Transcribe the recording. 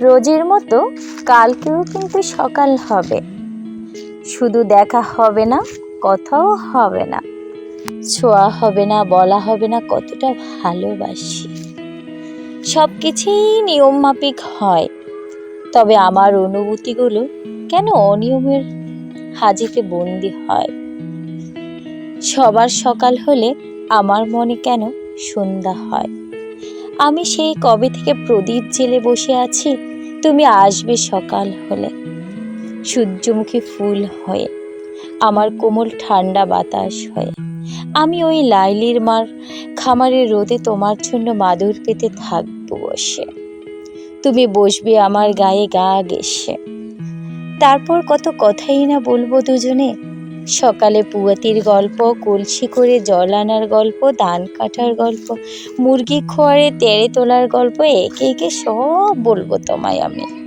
রোজের মতো কালকেও কিন্তু সকাল হবে। শুধু দেখা হবে না, কথাও হবে না। ছোঁয়া হবে না, বলা হবে না, কতটা ভালোবাসি। সব কিছুই নিয়ম মাফিক হয়। তবে আমার অনুভূতিগুলো কেন অনিয়মের হাজিতে বন্দি হয়? সবার সকাল হলে আমার মনে কেন সন্ধ্যা হয়? আমি সেই কবে থেকে প্রদীপ জেলে বসে আছি? তুমি আসবে সকাল হলে। সূর্যমুখী ফুল হয়ে, আমার কোমল ঠান্ডা বাতাস হয়ে। আমি ওই লাইলির মার খামারের রোদে তোমার জন্য মাদুর পেতে থাকব বসে। তুমি বসবে আমার গায়ে গা ঘেসে তারপর কত কথাই না বলব দুজনে। সকালে পুয়াতির গল্প, কলসি করে জল আনার গল্প, ধান কাটার গল্প, মুরগি খোয়ারে তেড়ে তোলার গল্প, একে একে সব বলব তোমায় আমি।